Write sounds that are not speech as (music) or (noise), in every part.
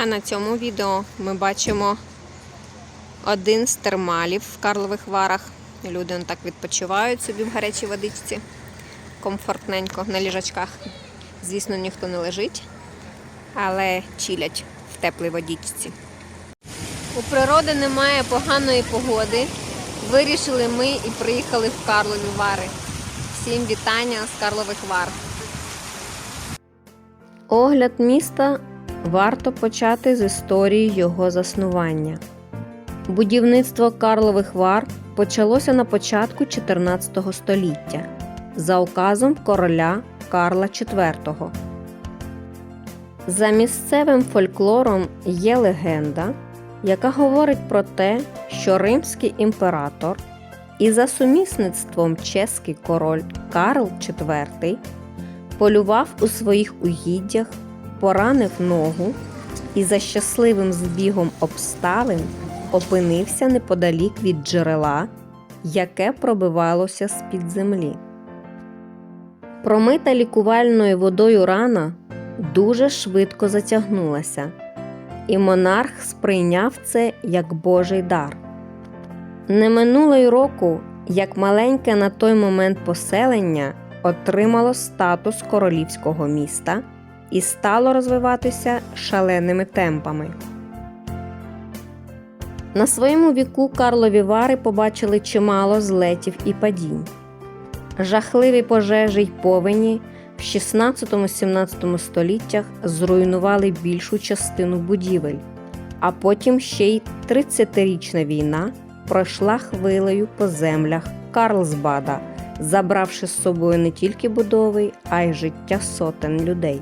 А на цьому відео ми бачимо один з термалів в Карлових Варах. Люди так відпочивають собі в гарячій водичці. Комфортненько на ліжачках. Звісно, ніхто не лежить, але чилять в теплій водичці. У природи немає поганої погоди. Вирішили ми і приїхали в Карлові Вари. Всім вітання з Карлових Вар. Огляд міста варто почати з історії його заснування. Будівництво Карлових Вар почалося на початку 14 століття за указом короля Карла IV. За місцевим фольклором є легенда, яка говорить про те, що римський імператор і за сумісництвом чеський король Карл IV полював у своїх угіддях, поранив ногу і за щасливим збігом обставин опинився неподалік від джерела, яке пробивалося з-під землі. Промита лікувальною водою рана дуже швидко затягнулася, і монарх сприйняв це як Божий дар. Не минуло й року, як маленьке на той момент поселення отримало статус королівського міста і стало розвиватися шаленими темпами. На своєму віку Карлові Вари побачили чимало злетів і падінь. Жахливі пожежі й повені в 16-17 століттях зруйнували більшу частину будівель, а потім ще й 30-річна війна пройшла хвилею по землях Карлсбада, забравши з собою не тільки будови, а й життя сотень людей.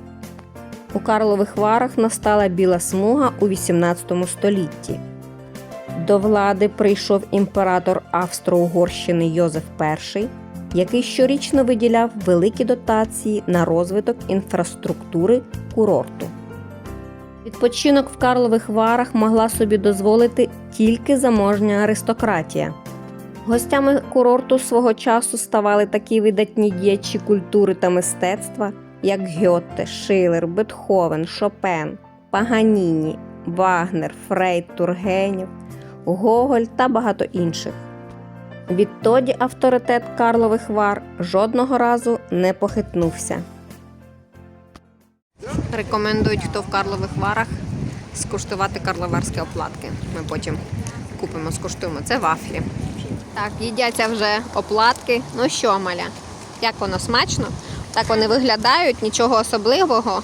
У Карлових Варах настала біла смуга у 18 столітті. До влади прийшов імператор Австро-Угорщини Йозеф І, який щорічно виділяв великі дотації на розвиток інфраструктури курорту. Відпочинок в Карлових Варах могла собі дозволити тільки заможня аристократія. Гостями курорту свого часу ставали такі видатні діячі культури та мистецтва, як Гьотте, Шилер, Бетховен, Шопен, Паганіні, Вагнер, Фрейд, Тургенєв, Гоголь та багато інших. Відтоді авторитет Карлових Вар жодного разу не похитнувся. Рекомендують, хто в Карлових Варах, скуштувати карловарські оплатки. Ми потім купимо, скуштуємо. Це вафлі. Так, їдяться вже оплатки. Ну що, Маля, як воно смачно? Так вони виглядають, нічого особливого.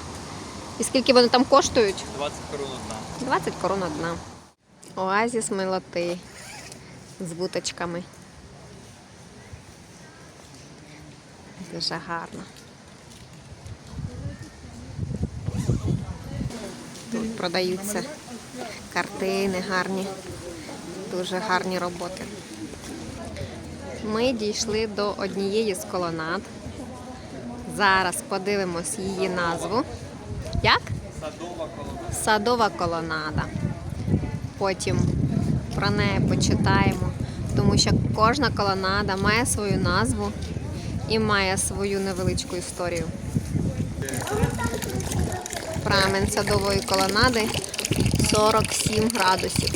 І скільки вони там коштують? 20 корон одна. 20 корон одна. Оазіс милоти з вуточками. Дуже гарно. Тут продаються картини гарні, дуже гарні роботи. Ми дійшли до однієї з колонад. Зараз подивимось її назву. Як? Садова колона. Садова колонада. Потім про неї почитаємо, тому що кожна колонада має свою назву і має свою невеличку історію. Прамен садової колонади 47 градусів.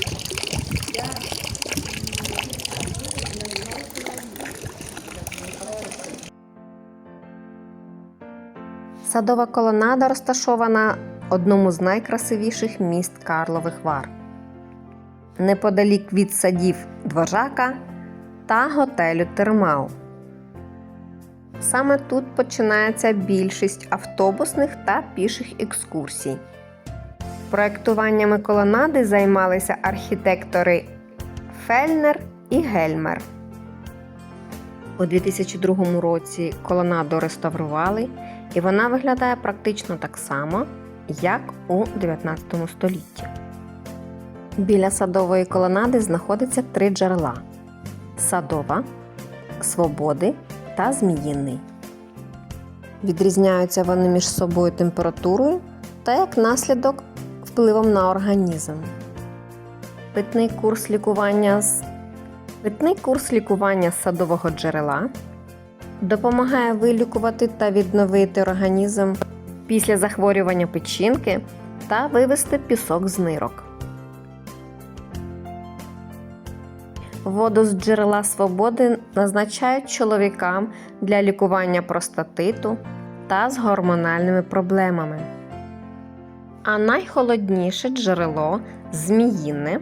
Садова колонада розташована одному з найкрасивіших міст Карлових Вар. Неподалік від садів Дворжака та готелю Термал. Саме тут починається більшість автобусних та піших екскурсій. Проектуваннями колонади займалися архітектори Фельнер і Гельмер. У 2002 році колонаду реставрували, і вона виглядає практично так само, як у 19 столітті. Біля садової колонади знаходиться три джерела: садова, свободи та зміїний. Відрізняються вони між собою температурою та як наслідок впливом на організм. Питний курс лікування з Питний курс лікування з садового джерела допомагає вилікувати та відновити організм після захворювання печінки та вивести пісок з нирок. Воду з джерела свободи назначають чоловікам для лікування простатиту та з гормональними проблемами. А найхолодніше джерело зміїне,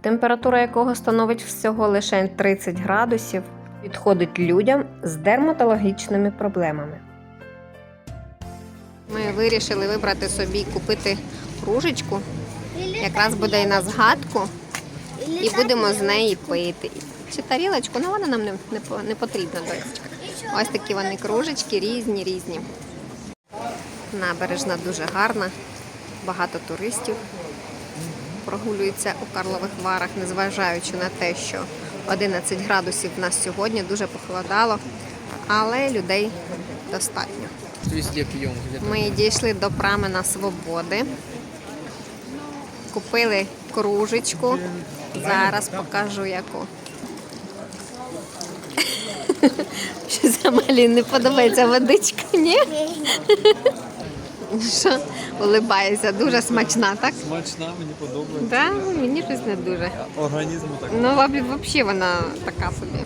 температура якого становить всього лише 30 градусів, підходить людям з дерматологічними проблемами. Ми вирішили вибрати собі купити кружечку. Якраз буде і на згадку, і будемо з неї пити. Чи тарілочку, ну вона нам не, не, потрібна. дочечка. Ось такі вони кружечки, різні, різні. Набережна дуже гарна, багато туристів прогулюються у Карлових Варах, незважаючи на те, що 11 градусів в нас сьогодні дуже похолодало, але людей достатньо. Ми дійшли до прамена Свободи. Купили кружечку. Зараз покажу яку. Що за малі не подобається водичка, ні? Що? Улибається, дуже смачна, так? Смачна, мені подобається. Да, мені щось не дуже. Організму так. Ну, взагалі вона така собі.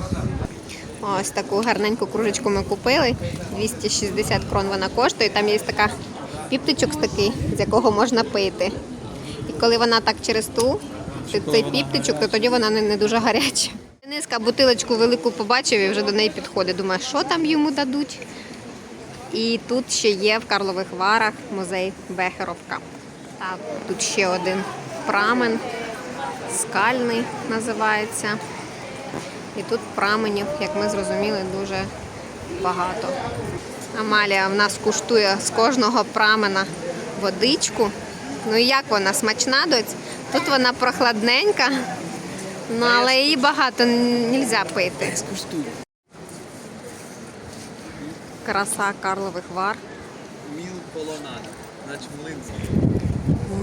Ось таку гарненьку кружечку ми купили. 260 крон вона коштує. Там є така піптичок такий, з якого можна пити. І коли вона так через ту, цей піптичок, то тоді вона не, не дуже гаряча. Дениска бутилочку велику побачив і вже до неї підходить. Думає, що там йому дадуть. І тут ще є в Карлових Варах музей Бехеровка. Так, тут ще один прамен, скальний називається. І тут праменів, як ми зрозуміли, дуже багато. Амалія в нас куштує з кожного прамена водичку. Ну і як вона смачна доць? Тут вона прохладненька, ну але її багато не можна пити. Краса Карлових Вар. Міл полонад. Значить млинський.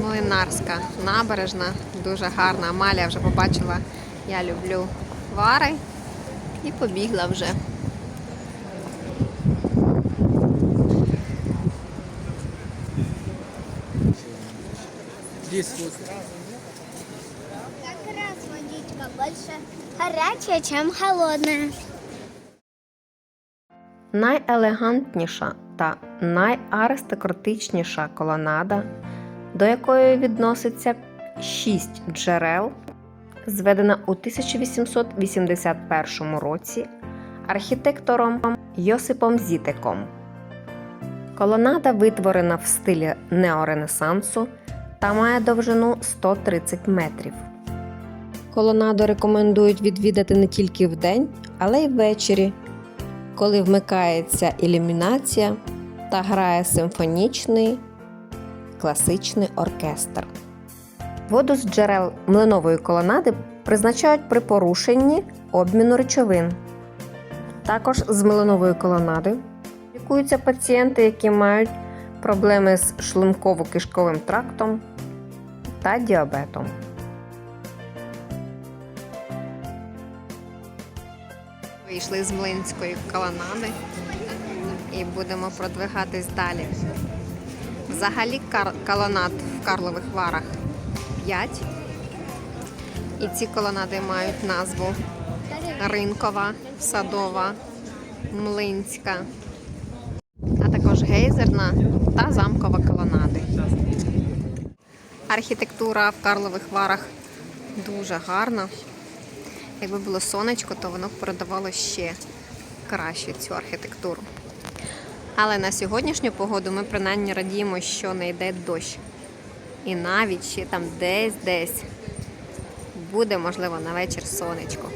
Млинарська набережна, дуже гарна. Амалія вже побачила, я люблю вари і побігла вже. Здесь вот. Как раз водичка больше горячая, чем холодная. Найелегантніша та найаристократичніша колонада, до якої відноситься шість джерел, зведена у 1881 році архітектором Йосипом Зітиком. Колонада витворена в стилі неоренесансу та має довжину 130 метрів. Колонаду рекомендують відвідати не тільки вдень, але й ввечері, коли вмикається ілюмінація та грає симфонічний класичний оркестр. Воду з джерел млинової колонади призначають при порушенні обміну речовин. Також з млинової колонади лікуються пацієнти, які мають проблеми з шлунково-кишковим трактом та діабетом. Вийшли з млинської колонади і будемо продвигатись далі. Взагалі колонад в Карлових Варах 5. І ці колонади мають назву Ринкова, Садова, Млинська, а також гейзерна та замкова колонади. Архітектура в Карлових Варах дуже гарна. Якби було сонечко, то воно б передавало ще краще цю архітектуру. Але на сьогоднішню погоду ми принаймні радіємо, що не йде дощ. І навіть ще там десь-десь буде, можливо, на вечір сонечко.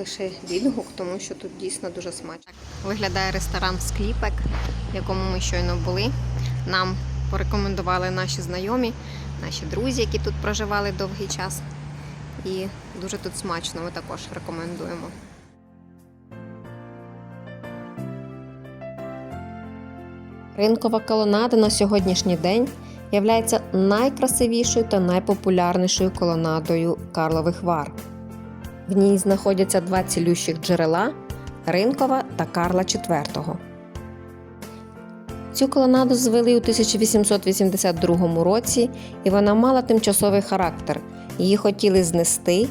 Лише відгук, тому що тут дійсно дуже смачно. Виглядає ресторан Скліпек, в якому ми щойно були. Нам порекомендували наші знайомі, наші друзі, які тут проживали довгий час. І дуже тут смачно, ми також рекомендуємо. Ринкова колонада на сьогоднішній день являється найкрасивішою та найпопулярнішою колонадою Карлових Вар. В ній знаходяться два цілющих джерела Ринкова та Карла IV. Цю колонаду звели у 1882 році, і вона мала тимчасовий характер. Її хотіли знести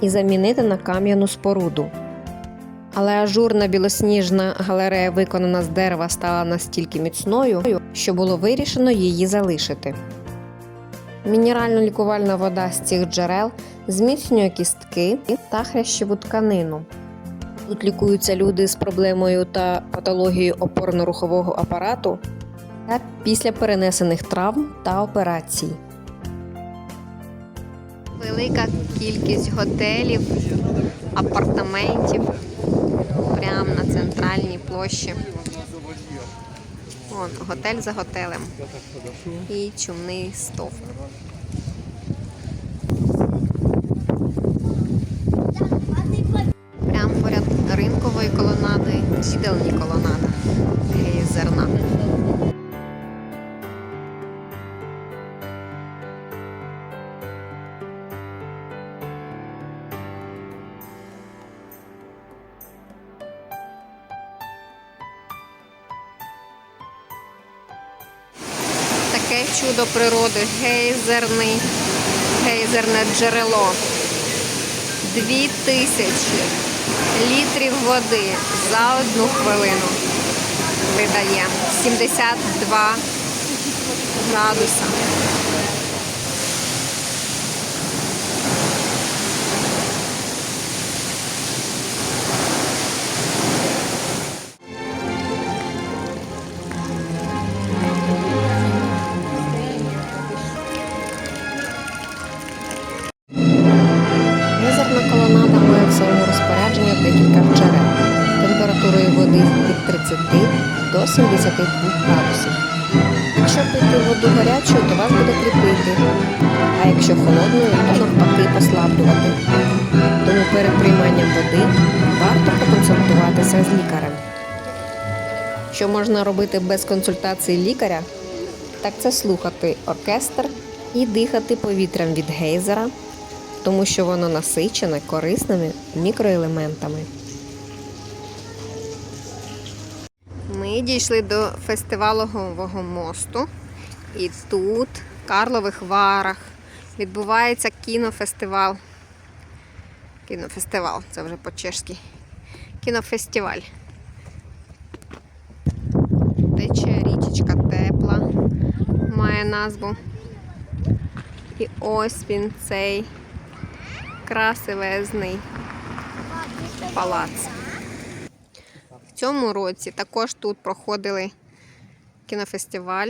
і замінити на кам'яну споруду. Але ажурна білосніжна галерея, виконана з дерева, стала настільки міцною, що було вирішено її залишити. Мінерально-лікувальна вода з цих джерел зміцнює кістки та хрящову тканину. Тут лікуються люди з проблемою та патологією опорно-рухового апарату та після перенесених травм та операцій. Велика кількість готелів, апартаментів прямо на центральній площі. Вон, готель за готелем. І чумний стовп. Чудо природи, гейзерний, гейзерне джерело. Дві тисячі літрів води за одну хвилину видає 72 градуса. 72 градусів. Якщо пити воду гарячою, то вас буде кріпити, а якщо холодною, то навпаки послаблювати. Тому перед прийманням води варто проконсультуватися з лікарем. Що можна робити без консультації лікаря? Так це слухати оркестр і дихати повітрям від гейзера тому що воно насичене корисними мікроелементами. Ми дійшли до фестивалового мосту, і тут, в Карлових Варах, відбувається кінофестиваль. Кінофестиваль, це вже по-чешськи. Кінофестиваль. Тече річечка тепла, має назву. І ось він цей красивезний палац. Цьому році також тут проходили кінофестиваль,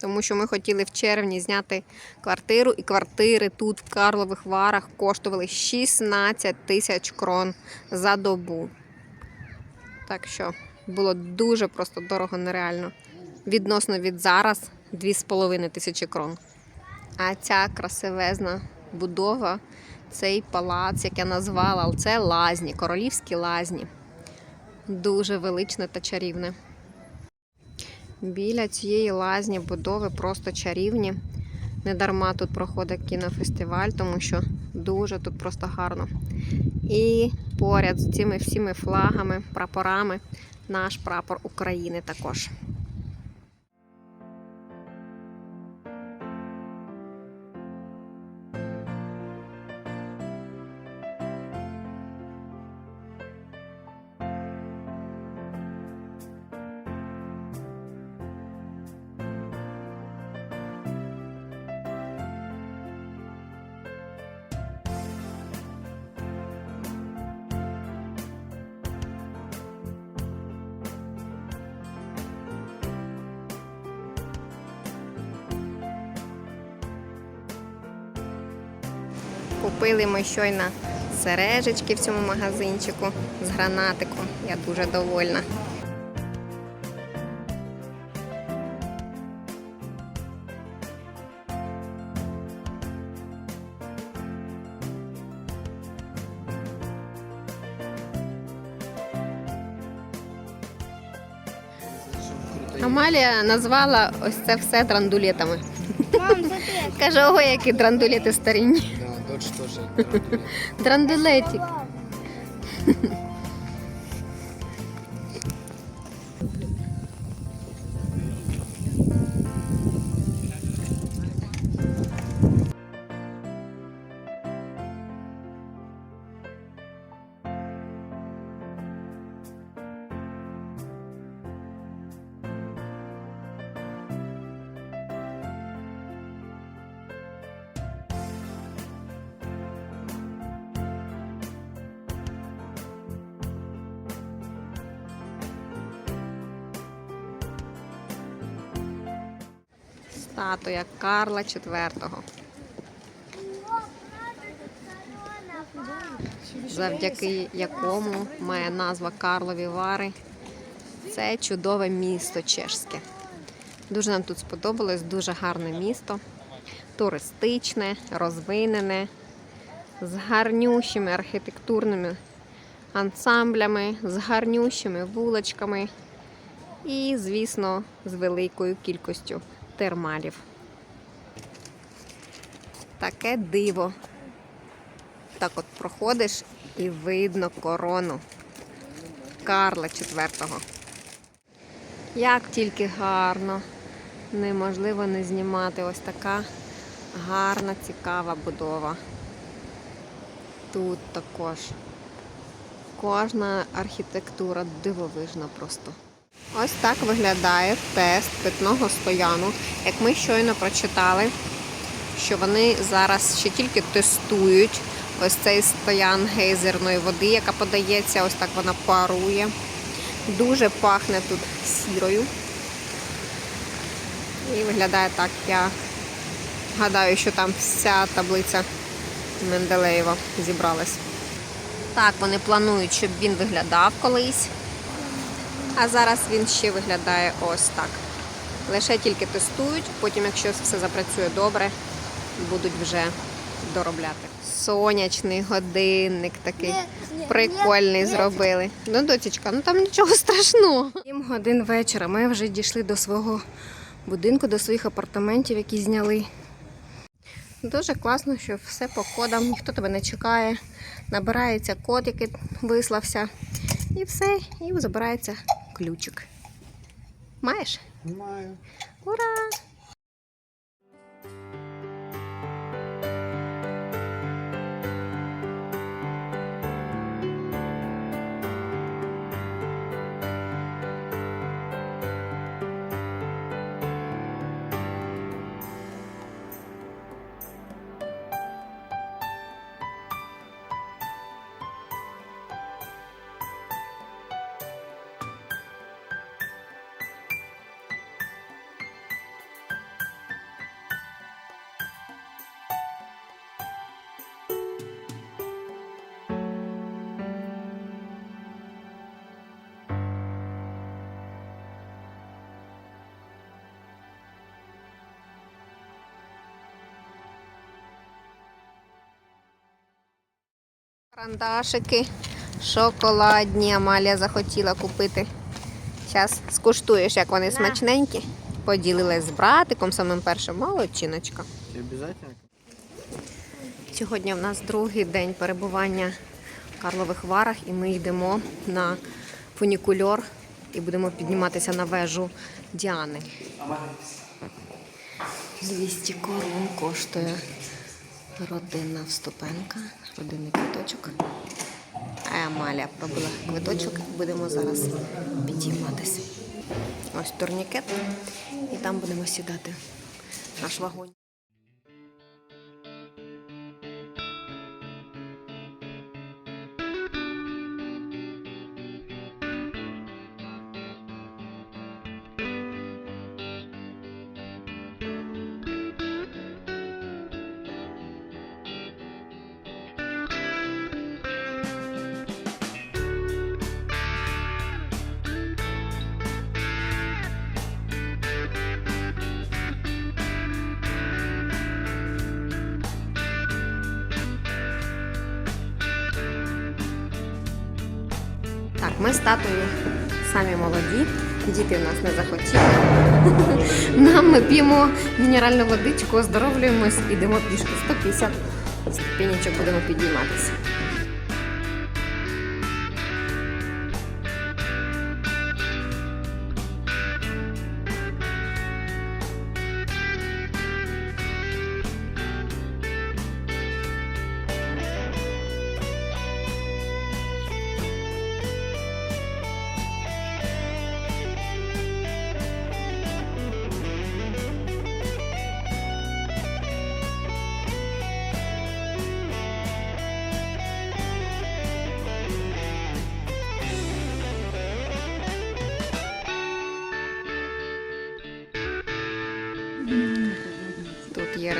тому що ми хотіли в червні зняти квартиру, і квартири тут, в Карлових Варах, коштували 16 тисяч крон за добу. Так що було дуже просто дорого, нереально. Відносно від зараз 2,5 тисячі крон. А ця красивезна будова, цей палац, як я назвала, це лазні, королівські лазні. Дуже величне та чарівне. Біля цієї лазні будови просто чарівні. Недарма тут проходить кінофестиваль, тому що дуже тут просто гарно. І поряд з цими всіми флагами, прапорами наш прапор України також. Купили ми щойно сережечки в цьому магазинчику з гранатиком. Я дуже довольна. Амалія назвала ось це все драндулетами. Каже, ого, які драндулети старінні. Да, дочь тоже. Драндулетик. Статуя Карла IV. Завдяки якому має назва Карлові Вари. Це чудове місто чешське. Дуже нам тут сподобалось, дуже гарне місто. Туристичне, розвинене, з гарнющими архітектурними ансамблями, з гарнющими вуличками і, звісно, з великою кількістю термалів. Таке диво. Так от проходиш і видно корону Карла IV. Як тільки гарно, неможливо не знімати ось така гарна, цікава будова. Тут також кожна архітектура дивовижна просто. Ось так виглядає тест питного стояну. Як ми щойно прочитали, що вони зараз ще тільки тестують ось цей стоян гейзерної води, яка подається, ось так вона парує. Дуже пахне тут сірою. І виглядає так, я гадаю, що там вся таблиця Менделеєва зібралась. Так, вони планують, щоб він виглядав колись. А зараз він ще виглядає ось так. Лише тільки тестують, потім, якщо все запрацює добре, будуть вже доробляти. Сонячний годинник такий Ні, ні, прикольний ні, ні. зробили. Ну, дотічка, ну там нічого страшного. Сім годин вечора. Ми вже дійшли до свого будинку, до своїх апартаментів, які зняли. Дуже класно, що все по кодам, ніхто тебе не чекає. Набирається код, який вислався, і все, і забирається ключик. Маєш? Маю. Ура! Карандашики шоколадні. Амалія захотіла купити. Зараз скуштуєш, як вони смачненькі. Поділилась з братиком самим першим. Молодчиночка. Сьогодні в нас другий день перебування в Карлових Варах, і ми йдемо на фунікульор і будемо підніматися на вежу Діани. 200 корон коштує родинна вступенка, родинний квиточок. А Амалія пробила квиточок, будемо зараз підійматися. Ось турнікет, і там будемо сідати наш вагон. Ми з татою самі молоді, діти в нас не захотіли. (laughs) Нам ми п'ємо мінеральну водичку, оздоровлюємось, ідемо пішки 150 ступінечок будемо підійматися.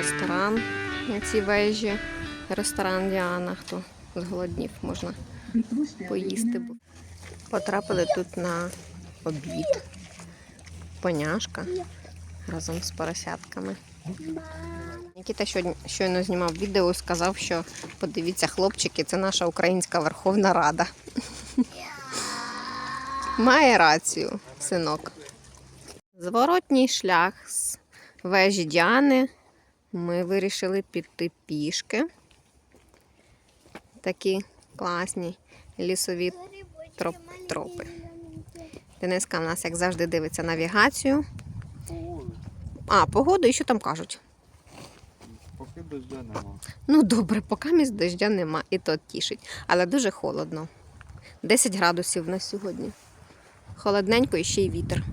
Ресторан на цій вежі. Ресторан Діана. Хто зголоднів, можна поїсти. Потрапили тут на обід. Поняшка разом з поросятками. Нікіта щойно- знімав відео і сказав, що подивіться, хлопчики, це наша українська Верховна Рада. Має рацію, синок. Зворотній шлях з вежі Діани. Ми вирішили піти пішки. Такі класні лісові троп, тропи. Дениска в нас, як завжди, дивиться навігацію. А, погоду і що там кажуть? Поки дождя нема. Ну добре, поки місь дождя нема, і то тішить. Але дуже холодно. 10 градусів на сьогодні. Холодненько і ще й вітер.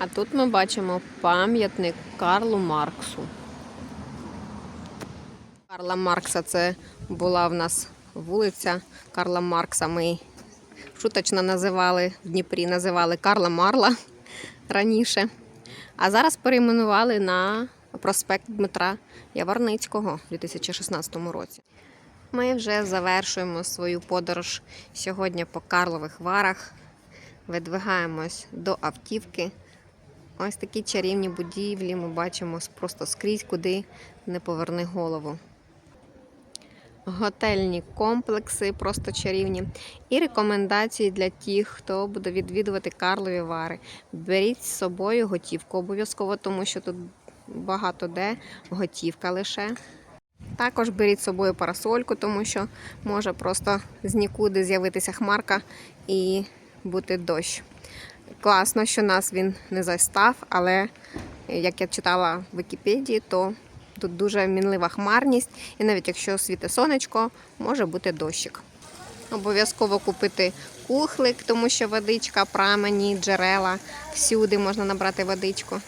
А тут ми бачимо пам'ятник Карлу Марксу. Карла Маркса це була в нас вулиця Карла Маркса. Ми шуточно називали в Дніпрі, називали Карла Марла (laughs) раніше. А зараз перейменували на проспект Дмитра Яворницького у 2016 році. Ми вже завершуємо свою подорож сьогодні по Карлових Варах. Видвигаємось до автівки. Ось такі чарівні будівлі ми бачимо просто скрізь, куди не поверни голову. Готельні комплекси просто чарівні. І рекомендації для тих, хто буде відвідувати Карлові Вари. Беріть з собою готівку обов'язково, тому що тут багато де готівка лише. Також беріть з собою парасольку, тому що може просто з нікуди з'явитися хмарка і бути дощ. Класно, що нас він не застав, але як я читала в Вікіпедії, то тут дуже мінлива хмарність, і навіть якщо світе сонечко, може бути дощик. Обов'язково купити кухлик, тому що водичка, прамені, джерела, всюди можна набрати водичку.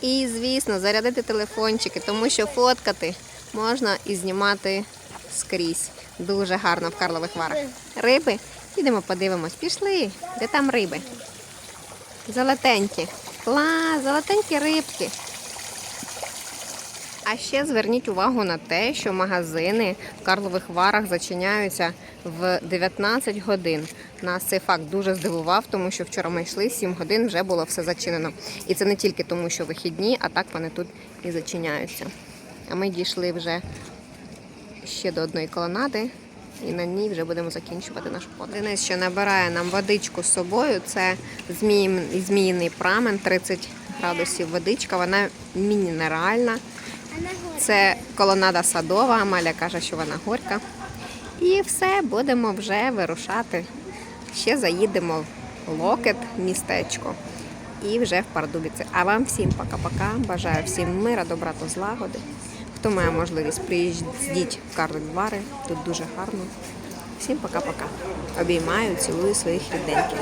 І, звісно, зарядити телефончики, тому що фоткати можна і знімати скрізь. Дуже гарно в Карлових Варах. Риби? Підемо подивимось. Пішли. Де там риби? Золотенькі. Клас, золотенькі рибки. А ще зверніть увагу на те, що магазини в Карлових Варах зачиняються в 19 годин. Нас цей факт дуже здивував, тому що вчора ми йшли, 7 годин вже було все зачинено. І це не тільки тому, що вихідні, а так вони тут і зачиняються. А ми дійшли вже ще до одної колонади, і на ній вже будемо закінчувати нашу подорож. Денис, що набирає нам водичку з собою, це змій- зміїний прамен, 30 градусів водичка, вона мінеральна. Це колонада садова, Амаля каже, що вона горька. І все, будемо вже вирушати. Ще заїдемо в Локет, містечко, і вже в Пардубіці. А вам всім пока-пока. Бажаю всім мира, добра та злагоди. Хто має можливість, приїздіть в Карлик-бари, тут дуже гарно. Всім пока-пока. Обіймаю, цілую своїх рідненьких.